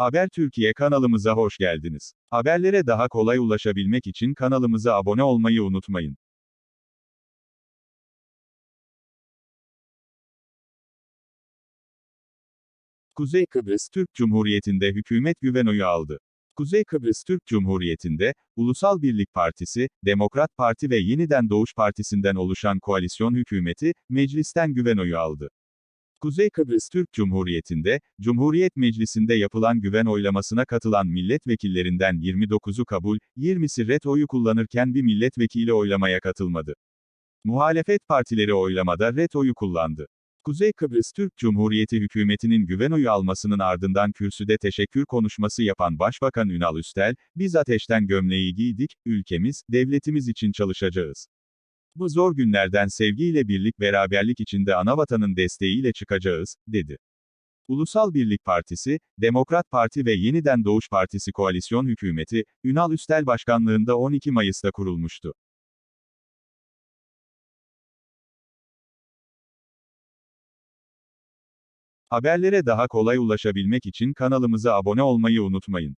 Haber Türkiye kanalımıza hoş geldiniz. Haberlere daha kolay ulaşabilmek için kanalımıza abone olmayı unutmayın. Kuzey Kıbrıs Türk Cumhuriyeti'nde hükümet güven oyu aldı. Kuzey Kıbrıs Türk Cumhuriyeti'nde, Ulusal Birlik Partisi, Demokrat Parti ve Yeniden Doğuş Partisi'nden oluşan koalisyon hükümeti, meclisten güven oyu aldı. Kuzey Kıbrıs Türk Cumhuriyeti'nde, Cumhuriyet Meclisi'nde yapılan güven oylamasına katılan milletvekillerinden 29'u kabul, 20'si ret oyu kullanırken bir milletvekili oylamaya katılmadı. Muhalefet partileri oylamada ret oyu kullandı. Kuzey Kıbrıs Türk Cumhuriyeti hükümetinin güven oyu almasının ardından kürsüde teşekkür konuşması yapan Başbakan Ünal Üstel, biz ateşten gömleği giydik, ülkemiz, devletimiz için çalışacağız. Bu zor günlerden sevgiyle birlik beraberlik içinde anavatanın desteğiyle çıkacağız, dedi. Ulusal Birlik Partisi, Demokrat Parti ve Yeniden Doğuş Partisi koalisyon hükümeti, Ünal Üstel başkanlığında 12 Mayıs'ta kurulmuştu. Haberlere daha kolay ulaşabilmek için kanalımıza abone olmayı unutmayın.